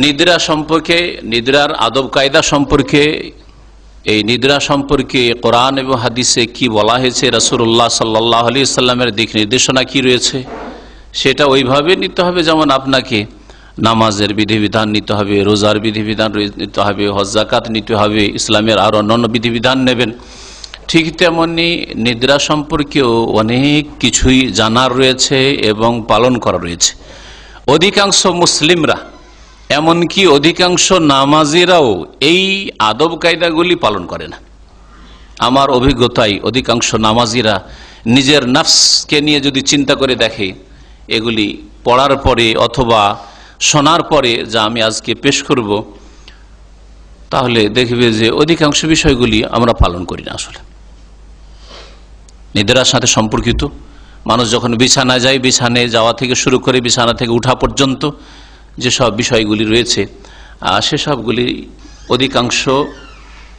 নিদ্রা সম্পর্কে, নিদ্রার আদব কায়দা সম্পর্কে, এই নিদ্রা সম্পর্কে কোরআন এবং হাদিসে কি বলা হয়েছে রাসুল্লাহ সাল্লাহ আলি সাল্লামের দিক নির্দেশনা কি রয়েছে, সেটা ওইভাবে নিতে হবে। যেমন আপনাকে নামাজের বিধিবিধান নিতে হবে, রোজার বিধিবিধান নিতে হবে হজ্জাকাত নিতে হবে, ইসলামের আর অন্যান্য বিধিবিধান নেবেন। ঠিক তেমনি নিদ্রা সম্পর্কেও অনেক কিছুই জানার রয়েছে এবং পালন করা রয়েছে। অধিকাংশ মুসলিমরা এমনকি অধিকাংশ নামাজিরাও এই আদব কায়দাগুলি পালন করে না। আমার অভিজ্ঞতায় অধিকাংশ নামাজিরা নিজের নাফসকে নিয়ে যদি চিন্তা করে দেখে, এগুলি পড়ার পরে অথবা শোনার পরে যা আমি আজকে পেশ করব, তাহলে দেখবে যে অধিকাংশ বিষয়গুলি আমরা পালন করি না আসলে। নিদ্রার সাথে সম্পর্কিত। মানুষ যখন বিছানা যায় বিছানে যাওয়া থেকে শুরু করে বিছানা থেকে উঠা পর্যন্ত যেসব বিষয়গুলি রয়েছে সেসবগুলি অধিকাংশ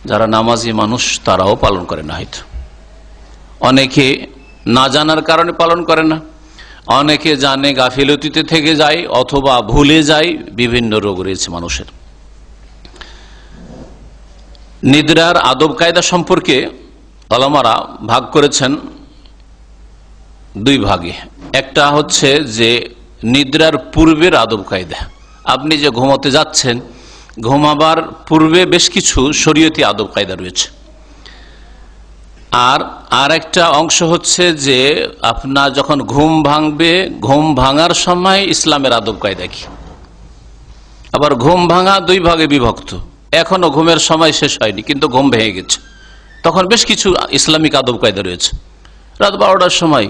যারা নামাজি মানুষ, তারাও পালন করে না হয়তো। অনেকে না জানার কারণে পালন করে না। অনেকে জানে গাফিলতিতে থেকে যায় অথবা ভুলে যায়, বিভিন্ন রোগ রয়েছে মানুষের। নিদ্রার আদব কায়দা সম্পর্কে আলমারা ভাগ করেছেন দুই ভাগে। একটা হচ্ছে যে নিদ্রার পূর্বের আদব কায়দা। আপনি যে ঘুমাতে যাচ্ছেন, ঘুমাবার পূর্বে বেশ কিছু শরীয়তি আদব কায়দা রয়েছে। আর আর একটা অংশ হচ্ছে যে আপনার যখন ঘুম ভাঙবে, ঘুম ভাঙার সময় ইসলামের আদব কায়দা কি? আবার ঘুম ভাঙা দুই ভাগে বিভক্ত। এখনও ঘুমের সময় শেষ হয়নি, কিন্তু ঘুম ভেঙে গেছে। তখন বেশ কিছু ইসলামিক আদব কায়দা রয়েছে। রাত বারোটার সময়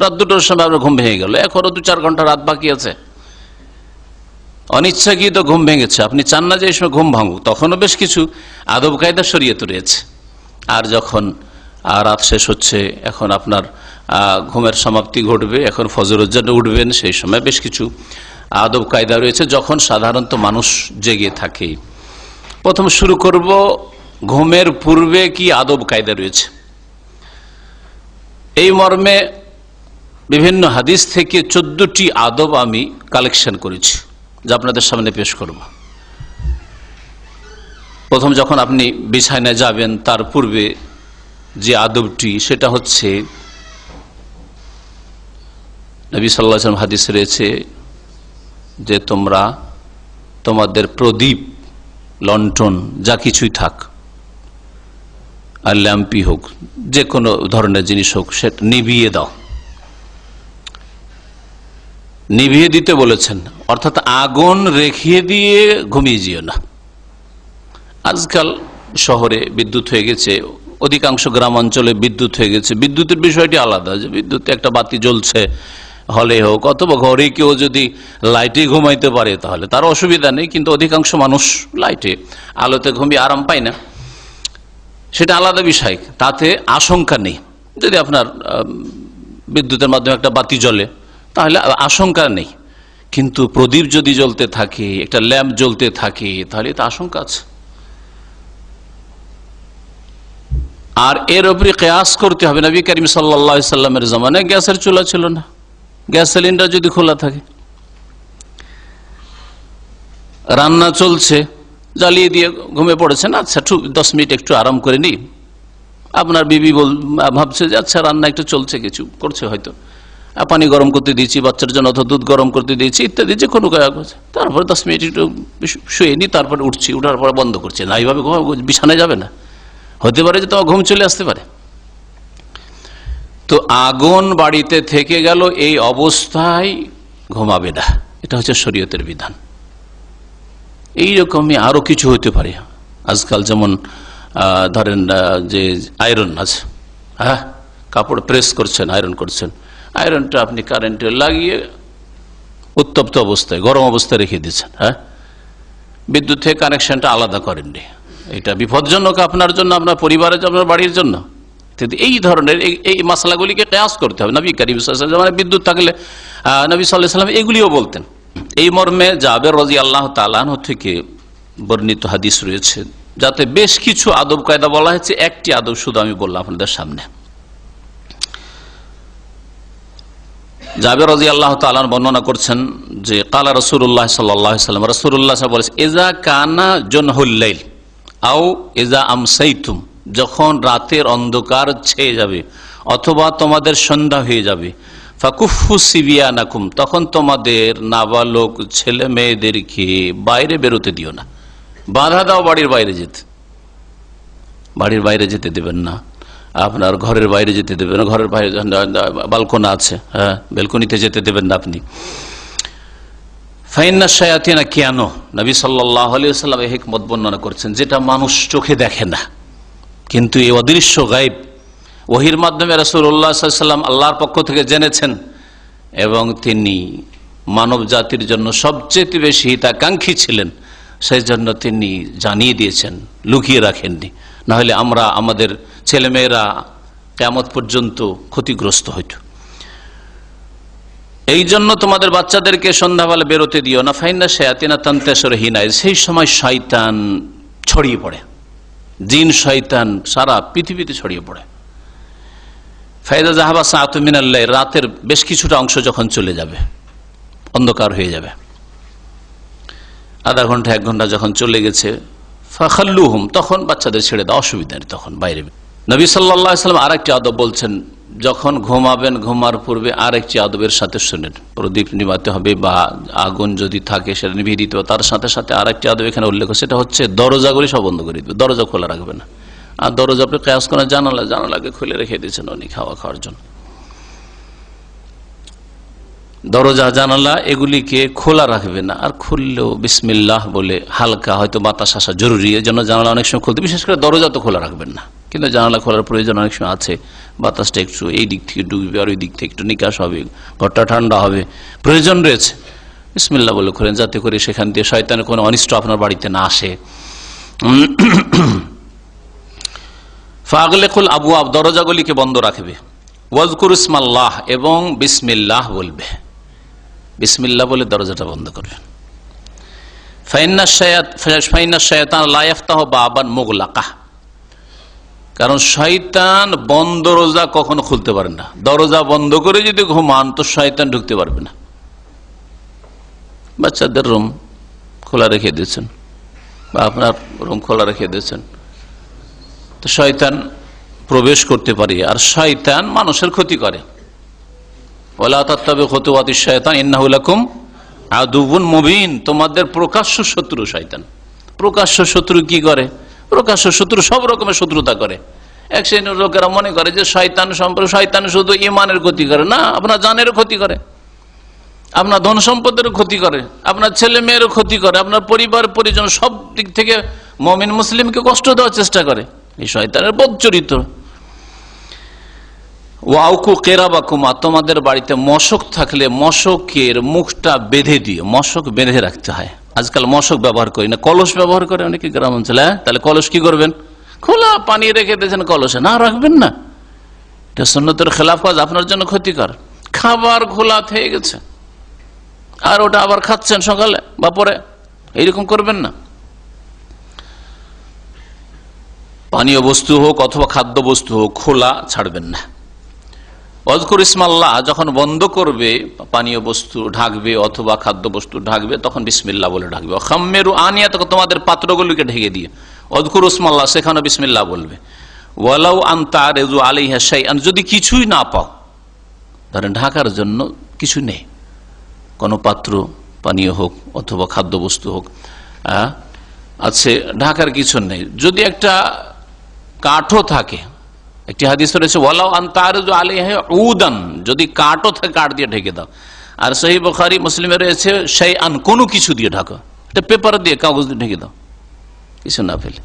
রাত দুটোর সময় আপনার ঘুম ভেঙে গেল। এখনও দু চার ঘণ্টা রাত বাকি আছে। অনিচ্ছাকৃত ঘুম ভেঙেছে। আপনি চান না যে এই সময় ঘুম ভাঙুক। তখনও বেশ কিছু আদব কায়দা শরীয়ত রয়েছে আর যখন রাত শেষ হচ্ছে, এখন আপনার ঘুমের সমাপ্তি ঘটবে, এখন ফজরের উঠবেন, সেই সময় বেশ কিছু আদব কায়দা রয়েছে। যখন সাধারণত মানুষ জেগে থাকে। প্রথম শুরু করব, ঘুমের পূর্বে কি আদব কায়দা রয়েছে? এই মর্মে বিভিন্ন হাদিস থেকে চোদ্দটি আদব আমি কালেকশন করেছি, যা আপনাদের সামনে পেশ করব। প্রথম যখন আপনি বিছানায় যাবেন, তার পূর্বে যে আদবটি, সেটা হচ্ছে নবী সাল্লাহ হাদিস রয়েছে যে তোমরা তোমাদের প্রদীপ লন্ঠন যা কিছুই থাক, আর ল্যাম্পি হোক, যে কোনো ধরনের জিনিস হোক সেটা নিভিয়ে দাও। নিভিয়ে দিতে বলেছেন। অর্থাৎ আগুন রেখিয়ে দিয়ে ঘুমিয়ে যেও না। আজকাল শহরে বিদ্যুৎ হয়ে গেছে, অধিকাংশ গ্রাম অঞ্চলে বিদ্যুৎ হয়ে গেছে। বিদ্যুতের বিষয়টি আলাদা, যে বিদ্যুতে একটা বাতি জ্বলছে, হলে হোক, অথবা ঘরে কেউ যদি লাইটে ঘুমাইতে পারে, তাহলে তার অসুবিধা নেই, কিন্তু অধিকাংশ মানুষ লাইটে, আলোতে ঘুমিয়ে আরাম পায় না। সেটা আলাদা বিষয়, তাতে আশঙ্কা নেই। যদি আপনার বিদ্যুতের মাধ্যমে একটা বাতি জ্বলে তাহলে আশঙ্কা নেই। কিন্তু প্রদীপ যদি জ্বলতে থাকে, একটা ল্যাম্প জ্বলতে থাকে, তাহলে তো আশঙ্কা আছে। আর এর উপরে কেয়াস করতে হবে। নবী করিম সাল্লা সাল্লামের জমানে গ্যাসের চুলা ছিল না। গ্যাস সিলিন্ডার যদি খোলা থাকে। রান্না চলছে, জ্বালিয়ে দিয়ে ঘুমে পড়েছেন আচ্ছা দশ মিনিট একটু আরাম করে নি আপনার বিবি বল ভাবছে যে আচ্ছা রান্না একটু চলছে কিছু, করছে হয়তো। পানি গরম করতে দিয়েছি, বাচ্চার জন্য অথবা দুধ গরম করতে দিয়েছি, ইত্যাদি, যে কোনো তারপরে দশ মিনিট একটু শুয়ে নি তারপরে উঠছি, উঠার পরে বন্ধ করছে। না, এইভাবে বিছানায় যাবে না। হতে পারে যে তোমার ঘুম চলে আসতে পারে। তো আগুন বাড়িতে থেকে গেল, এই অবস্থায় ঘুমাবে না। এটা হচ্ছে শরীয়তের বিধান। এইরকমই আরও কিছু হতে পারে। আজকাল যেমন ধরেন যে আয়রন আছে হ্যাঁ? কাপড় প্রেস করছেন আয়রন করছেন। আয়রনটা আপনি কারেন্টে লাগিয়ে উত্তপ্ত অবস্থায়, গরম অবস্থায় রেখে দিচ্ছেন হ্যাঁ? বিদ্যুৎ থেকে কানেকশনটা আলাদা করেননি। এটা বিপজ্জনক আপনার জন্য, আপনার পরিবারের জন্য বাড়ির জন্য। এই ধরনের, এই মশলাগুলিকে কেয়াস করতে হবে। নবী করিম মানে বিদ্যুৎ থাকলে নবী সাল্লাহ সাল্লাম এগুলিও বলতেন। এই মর্মে জাবের রাজি আল্লাহ তালাহ থেকে বর্ণিত হাদিস রয়েছে, যাতে বেশ কিছু আদব কায়দা বলা হয়েছে। একটি আদব শুধু আমি বললাম আপনাদের সামনে। জাবের রাজি আল্লাহ তালান বর্ণনা করছেন যে, কালা রসুল্লাহ সাল্লাম রসুল্লাহ বলেছে এজা কানা জনহুল্লাইল আও এজা আমসাইতুম, যখন রাতের অন্ধকার ছেয়ে যাবে অথবা তোমাদের সন্ধ্যা হয়ে যাবে ফাকুফু সিবিয়া নাকুম তখন তোমাদের নাবালক ছেলে মেয়েদেরকে বাইরে বেরোতে দিও না। বাধা দাও বাড়ির বাইরে যেতে। বাড়ির বাইরে যেতে দেবেন না। আপনার ঘরের বাইরে যেতে দেবেন ঘরের বাইরে বালকোনা আছে হ্যাঁ বেলকনিতে যেতে দেবেন না আপনি। ফাইন্না শায়াতিনা কেন নবী সাল্লাহ আলিয়াল্লাম এই হিকমত বর্ণনা করছেন, যেটা মানুষ চোখে দেখে না। কিন্তু এই অদৃশ্য গাইব ওহির মাধ্যমে রসুল্লাহ সাল্লাম আল্লাহর পক্ষ থেকে জেনেছেন এবং তিনি মানব জাতির জন্য সবচেয়ে বেশি হিতাকাঙ্ক্ষী ছিলেন সেই জন্য তিনি জানিয়ে দিয়েছেন, লুকিয়ে রাখেননি। নাহলে আমরা, আমাদের ছেলেমেয়েরা কেমত পর্যন্ত ক্ষতিগ্রস্ত হইত। এই জন্য তোমাদের বাচ্চাদেরকে সন্ধ্যাবেলা বেরোতে দিও না। ফাইনা শেয়াতিনা তান্তেশ্বর হিনায়, সেই সময় শয়তান ছড়িয়ে পড়ে। জিন শয়তান সারা পৃথিবীতে ছড়িয়ে পড়ে। ফায়দা জাহাবা সাতমিনাল্লাহ রাতের বেশ কিছুটা অংশ যখন চলে যাবে, অন্ধকার হয়ে যাবে। আধা ঘণ্টা, এক ঘণ্টা যখন চলে গেছে ফাখাল্লুহুম, তখন বাচ্চাদের ছেড়ে দেওয়া অসুবিধা নেই তখন বাইরে। নবী সাল্লাম আরেকটি আদব বলছেন, যখন ঘুমাবেন, ঘুমার পূর্বে আরেকটি আদবের সাথে শুনেন। প্রদীপ নিবাতে হবে বা আগুন যদি থাকে, সেটা নিভিয়ে দিতে হবে। তার সাথে সাথে আরেকটি আদব এখানে উল্লেখ সেটা হচ্ছে দরজাগুলি সব বন্ধ করে দিবে, দরজা খোলা রাখবে না। আর দরজা আপনি কেয়াস করেন জানালা, জানালাকে খুলে রেখে দিয়েছেন উনি খাওয়া খাওয়ার জন্য। দরজা, জানালা এগুলিকে খোলা রাখবে না। আর খুললেও বিসমিল্লাহ বলে হালকা হয়তো বাতাস আসা জরুরি এর জন্য জানালা অনেক সময় খুলতে বিশেষ করে দরজা তো খোলা রাখবেন না। কিন্তু জানালা খোলার প্রয়োজন অনেক সময় আছে। বাতাসটা একটু এই দিক থেকে ডুববে আর ওই দিক থেকে একটু নিকাশ হবে, ঘরটা ঠান্ডা হবে। প্রয়োজন রয়েছে। বিসমিল্লা বলে খোলেন, যাতে করে সেখান দিয়ে শয়তানের কোনো অনিষ্ট আপনার বাড়িতে না আসে। ফাগলেকুল আবু আব দরজাগুলিকে বন্ধ রাখবে। ওয়াজকুর ইসমাল্লাহ এবং বিসমিল্লাহ বলবে। বিসমিল্লাহ বলে দরজাটা বন্ধ করবে কারণ শয়তান বন্ধ দরজা কখনো খুলতে পারে না। দরজা বন্ধ করে যদি ঘুমান, তো শয়তান ঢুকতে পারবে না। বাচ্চাদের রুম খোলা রেখে দিয়েছেন। বা আপনার রুম খোলা রেখে দিয়েছেন। তো শয়তান প্রবেশ করতে পারে। আর শয়তান মানুষের ক্ষতি করে। ওলা তত্ত্বে খতুয়াতি শয়তান ইন্নাহুলাকুম আদুবুন মুবিন। তোমাদের প্রকাশ্য শত্রু শয়তান। প্রকাশ্য শত্রু কি করে? প্রকাশ্য শত্রু সব রকমের শত্রুতা করে। এক শ্রেণির লোকেরা মনে করে যে শয়তান সম্পর্কে শয়তান শুধু ইমানের ক্ষতি করে। না, আপনার জানের ক্ষতি করে। আপনার ধন সম্পদের ক্ষতি করে। আপনার ছেলে মেয়েরও ক্ষতি করে। আপনার পরিবার, পরিজন সব দিক থেকে মমিন, মুসলিমকে কষ্ট দেওয়ার চেষ্টা করে। এই শয়তানের বোধ চরিত্র। ওয়াউকু কেরাবাকুমা, তোমাদের বাড়িতে মশক থাকলে মশকের মুখটা বেঁধে দিয়ে মশক বেঁধে রাখতে হয়। আজকাল মশক ব্যবহার করি না, কলস ব্যবহার করে অনেকে গ্রাম অঞ্চলে হ্যাঁ? তাহলে কলস কি করবেন? খোলা পানি রেখে দিয়েছেন কলসে, না রাখবেন না। সন্ন্যতের খেলাফ কাজ, আপনার জন্য ক্ষতিকর। খাবার খোলা থেকে গেছে। আর ওটা আবার খাচ্ছেন সকালে বা পরে, এইরকম করবেন না। পানীয় বস্তু হোক অথবা খাদ্য বস্তু হোক, খোলা ছাড়বেন না। অজকুর ইসমাল্লাহ যখন বন্ধ করবে, পানীয় বস্তু ঢাকবে অথবা খাদ্য বস্তু ঢাকবে, তখন বিসমিল্লা বলে ঢাকবে। খাম্মেরু আনিয়া তখন তোমাদের পাত্রগুলিকে ঢেকে দিয়ে। অজকুর ইসমাল্লাহ সেখানে বিসমিল্লা বলবে। ওয়ালাউ আন্তা রেজু আলী হাসাই যদি কিছুই না পাও, ধরেন ঢাকার জন্য কিছু নেই। কোনো পাত্র, পানীয় হোক অথবা খাদ্যবস্তু হোক আছে, ঢাকার কিছু নেই। যদি একটা কাঠও থাকে একটি হাদিস রয়েছে ওয়ালাও আন্তারজু আলী উদান যদি কাঠও থাকে কাঠ দিয়ে ঢেকে দাও। আর সহি বখারি, মুসলিমে রয়েছে সেই আন কোনো কিছু দিয়ে ঢাকো। এটা পেপার দিয়ে, কাগজ দিয়ে ঢেকে দাও। কিছু না ফেলে।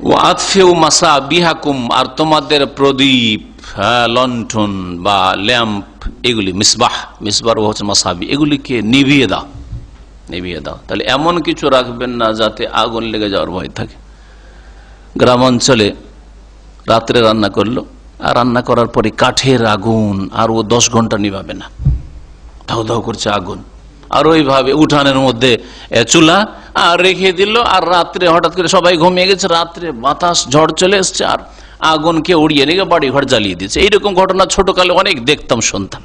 ও আতফেউ মাসা বিহাকুম আর তোমাদের প্রদীপ হ্যাঁ লন্ঠন বা ল্যাম্প, এগুলি মিসবাহ, মিসবার হচ্ছে মাসাবি, এগুলিকে নিভিয়ে দাও। নিভিয়ে দাও। তাহলে এমন কিছু রাখবেন না যাতে আগুন লেগে যাওয়ার ভয় থাকে। গ্রাম অঞ্চলে রাত্রে রান্না করল, আর রান্না করার পরে কাঠের আগুন, আর ও দশ ঘণ্টা নিভাবে না। ধাও ধাও করছে আগুন। আর ওইভাবে উঠানের মধ্যে চুলা, আর রেখে দিল, আর রাত্রে হঠাৎ করে সবাই ঘুমিয়ে গেছে। রাত্রে বাতাস, ঝড় চলে এসছে, আর আগুনকে উড়িয়ে নিয়ে বাড়ি ঘর জ্বালিয়ে দিয়েছে। এইরকম ঘটনা ছোটকালে অনেক দেখতাম, শুনতাম।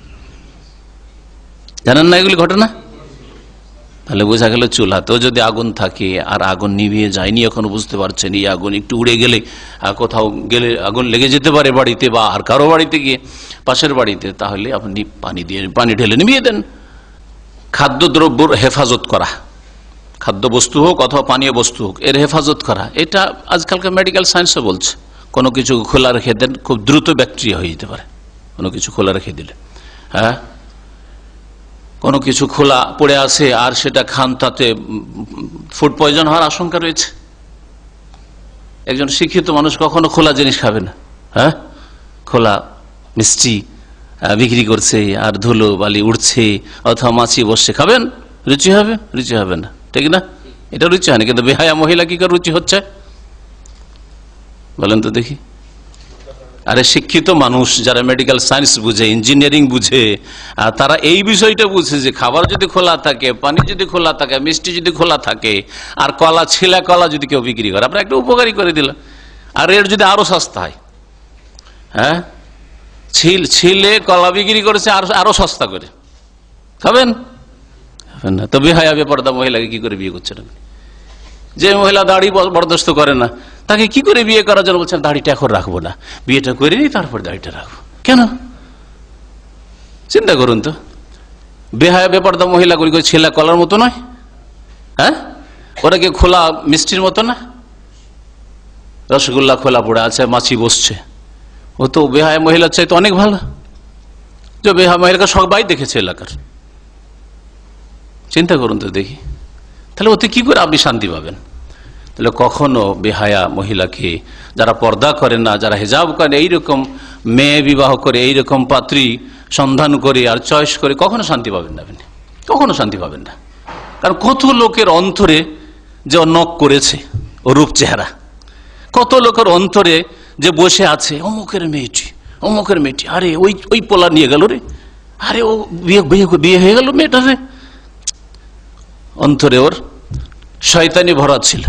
জানেন না এগুলি ঘটনা? তাহলে বোঝা গেল চুলাতেও যদি আগুন থাকে আর আগুন নিভিয়ে যায়নি, এখনও বুঝতে পারছেন এই আগুন একটু উড়ে গেলে কোথাও গেলে আগুন লেগে যেতে পারে বাড়িতে বা আর কারও বাড়িতে গিয়ে, পাশের বাড়িতে, তাহলে আপনি পানি দিয়ে, পানি ঢেলে নিভিয়ে দেন। খাদ্যদ্রব্যর হেফাজত করা খাদ্য বস্তু হোক অথবা পানীয় বস্তু হোক, এর হেফাজত করা, এটা আজকালকার মেডিকেল সায়েন্সও বলছে। কোনো কিছু খোলা রেখে দেন, খুব দ্রুত ব্যাকটেরিয়া হয়ে যেতে পারে। কোনো কিছু খোলা রেখে দিলে হ্যাঁ? কোনো কিছু খোলা পড়ে আছে আর সেটা খান, তাতে ফুড পয়জন হওয়ার আশঙ্কা রয়েছে। একজন শিক্ষিত মানুষ কখনো খোলা জিনিস খাবে না হ্যাঁ? খোলা মিষ্টি বিক্রি করছে, আর ধুলো, বালি উঠছে অথবা মাছি বসছে, খাবেন? রুচি হবে? রুচি হবে না, ঠিক না? এটা রুচি হয় না, কিন্তু বেহায়া মহিলা কি করে রুচি হচ্ছে? বলেন তো দেখি। আরে শিক্ষিত মানুষ যারা মেডিকেল সায়েন্স বুঝে ইঞ্জিনিয়ারিং বুঝে তারা এই বিষয়টা বুঝে যে খাবার যদি খোলা থাকে, পানি যদি খোলা থাকে, মিষ্টি যদি খোলা থাকে, আর কলা ছিলা কলা যদি কেউ বিক্রি করে, আপনার একটা উপকারী করে দিল। আর রেট যদি আরও সস্তা হয় হ্যাঁ? ছিল, ছিলে কলা বিক্রি করেছে আর, আরও সস্তা করে। খাবেন? খাবেন না। বেপর্দা মহিলাকে কি করে বিয়ে করছেন? যে মহিলা দাড়ি বরদাস্ত করে না। তাকে কি করে বিয়ে করার জন্য বলছেন, দাড়িটা এখন রাখব না। বিয়েটা করে নি তারপর দাড়িটা রাখব। কেন? চিন্তা করুন তো। বেহায়া বেপর্দা মহিলাগুলি ছেলা কলার মতো নয় হ্যাঁ? ওরা কি খোলা মিষ্টির মতো না? রসগোল্লা খোলা পড়ে আছে, মাছি বসছে। ও তো বেহায়া মহিলার চাইতে অনেক ভালো। যে বেহায়া মহিলাকে সবাই দেখেছে এলাকার। চিন্তা করুন তো দেখি। তাহলে ওতে কি করে আপনি শান্তি পাবেন? তাহলে কখনো বেহায়া মহিলাকে যারা পর্দা করেন না, যারা হেজাব করেন এইরকম মেয়ে বিবাহ করে, এইরকম পাত্রী সন্ধান করে আর চয়েস করে, কখনো শান্তি পাবেন না আপনি। কখনো শান্তি পাবেন না। কারণ কত লোকের অন্তরে যে নখ করেছে, ও রূপ চেহারা। কত লোকের অন্তরে যে বসে আছে, অমুকের মেয়েটি অমুকের মেয়েটি, আরে ওই ওই পোলা নিয়ে গেল রে। আরে ও বিয়ে বিয়ে হয়ে গেল মেয়েটা রে। অন্তরে ওর শয়তানি ভরা ছিল।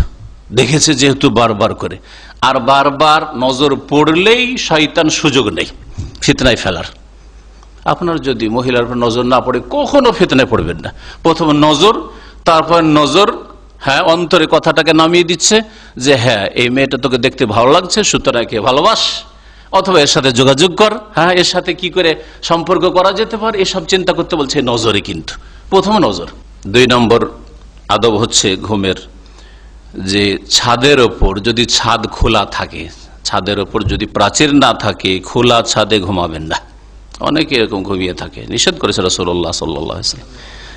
দেখেছে যেহেতু বারবার করে। আর বারবার নজর পড়লেই শয়তান সুযোগ নেই, ফিতনায় ফেলার। আপনার যদি মহিলার উপর নজর না পড়ে, কখনো ফিতনায় পড়বেন না। প্রথম নজর, তারপর নজর হ্যাঁ অন্তরে কথাটাকে নামিয়ে দিচ্ছে যে হ্যাঁ এই মেয়েটা তোকে দেখতে ভালো লাগছে, সুতরাং একে ভালোবাস। অথবা এর সাথে যোগাযোগ কর। হ্যাঁ এর সাথে কি করে সম্পর্ক করা যেতে পারে, এসব চিন্তা করতে বলছে, নজরে কিন্তু। প্রথম নজর। দুই নম্বর আদব হচ্ছে ঘুমের যে ছাদের ওপর যদি ছাদ খোলা থাকে, ছাদের ওপর যদি প্রাচীর না থাকে, খোলা ছাদে ঘুমাবেন না। অনেকে এরকম ঘুমিয়ে থাকে। নিষেধ করেছে রসুল্লাহ সাল্লাম।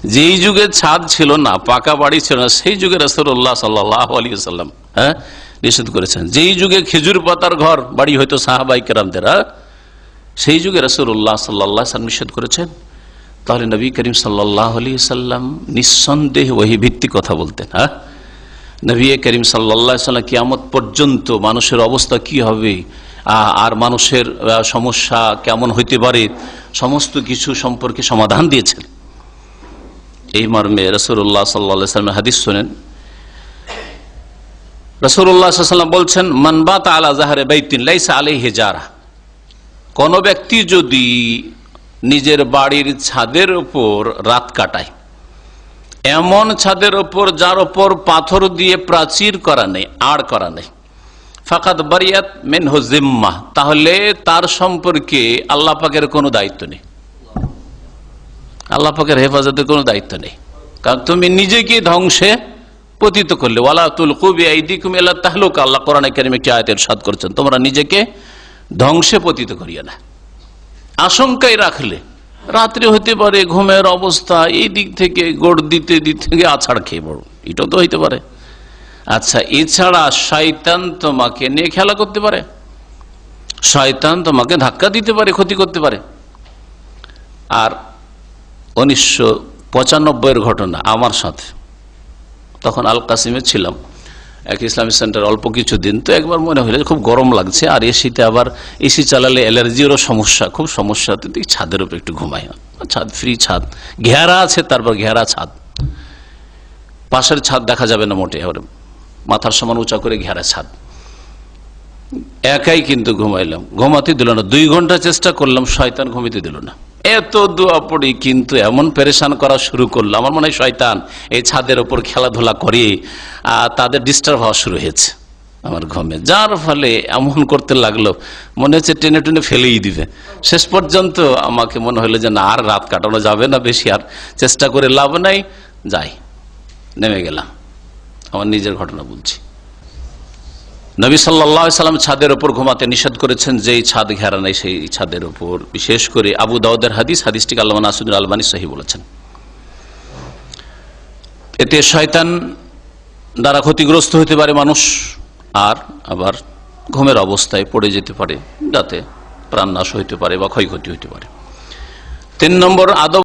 যেই যুগে ছাদ ছিল না, পাকা বাড়ি ছিল না, সেই যুগে রসুল্লাহ সাল্লাহ আলী সাল্লাম হ্যাঁ নিষেধ করেছেন। যেই যুগে খেজুর পাতার ঘর, বাড়ি হয়তো সাহাবাই কেরামদের হ্যাঁ? সেই যুগে রসুল্লাহ সাল্লাহ সাল্লাম নিষেধ করেছেন। তাহলে নবী করিম সাল্লাহ আলী সাল্লাম নিঃসন্দেহ ওহি ভিত্তিক কথা বলতেন হ্যাঁ। নবী করিম সাল্লা সাল্লাম কিয়ামত পর্যন্ত মানুষের অবস্থা কি হবে? আর মানুষের সমস্যা কেমন হইতে পারে? সমস্ত কিছু সম্পর্কে সমাধান দিয়েছেন। এই মর্মে রসুল্লাহ সাল্লা হাদিস শোনেন। রসুল্লাহ সাল্লাম বলছেন মানবাত আলা জাহারে বাইতিন লাইসা আলাই হেজারা কোন ব্যক্তি যদি নিজের বাড়ির ছাদের উপর রাত কাটায় এমন ছাদের ওপর যার ওপর পাথর দিয়ে প্রাচীর করা নেই, আড় করা নেই। ফাকাত বারিয়াত মেন জিম্মা তাহলে তার সম্পর্কে আল্লাহ পাকের কোনো দায়িত্ব নেই। আল্লাহ পাকের কোনো দায়িত্ব নেই। কারণ তুমি নিজেকে ধ্বংসে পতিত করলে। ওয়ালা তুল কুবি আইদিকুম এলা তাহলুক। আল্লাহ কোরআন আয়াতের সাদ করছেন, তোমরা নিজেকে ধ্বংসে পতিত করিয়ে না। আশঙ্কায় রাখলে রাত্রে হতে পারে, ঘুমের অবস্থা, এই দিক থেকে, গোড় দিতে, দিক থেকে আছাড় খেয়ে পড়ো। এটাও তো হইতে পারে। আচ্ছা এছাড়া শয়তান তোমাকে নিয়ে খেলা করতে পারে। শয়তান তোমাকে ধাক্কা দিতে পারে, ক্ষতি করতে পারে। আর উনিশশো পঁচানব্বইয়ের ঘটনা আমার সাথে, তখন আল কাসিমে ছিলাম। এক ইসলামিক সেন্টার অল্প কিছু দিন তো একবার মনে হলো খুব গরম লাগছে, আর এসিতে আবার এসি চালালে অ্যালার্জিরও সমস্যা, খুব সমস্যা, তো ছাদের উপর একটু ঘুমাই। ছাদ, ফ্রি ছাদ। ঘেরা আছে, তারপর ঘেরা ছাদ। পাশের ছাদ দেখা যাবে না মোটে এবারে মাথার সমান উঁচা করে ঘেরা ছাদ। একাই কিন্তু ঘুমাইলাম। ঘুমাতে দিল না। দুই ঘণ্টা চেষ্টা করলাম, শয়তান ঘুমিতে দিল না। এত দোয়া পড়ি, কিন্তু এমন পেরেশান করা শুরু করল। আমার মনে হয় শয়তান এই ছাদের ওপর খেলাধুলা করে তাদের ডিস্টার্ব হওয়া শুরু হয়েছে আমার ঘুমে যার ফলে এমন করতে লাগল, মনে হচ্ছে টেনে টেনে ফেলেই দিবে। শেষ পর্যন্ত আমাকে মনে হলো যে, না, আর রাত কাটানো যাবে না বেশি, আর চেষ্টা করে লাভ নাই। যাই, নেমে গেলাম। আমার নিজের ঘটনা বলছি। নবী সাল্লাহ সাল্লাম ছাদের ওপর ঘুমাতে নিষেধ করেছেন যেই ছাদ ঘেরা নেই, সেই ছাদের ওপর বিশেষ করে আবু দাউদের হাদিস, হাদিসটিকে আল্লাহ নাসুদ্দিন আলবানী সহি বলেছেন। এতে শয়তান দ্বারা ক্ষতিগ্রস্ত হতে পারে মানুষ, আর আবার ঘুমের অবস্থায় পড়ে যেতে পারে, যাতে প্রাণনাশ হইতে পারে বা ক্ষয়ক্ষতি হইতে পারে। তিন নম্বর, আদব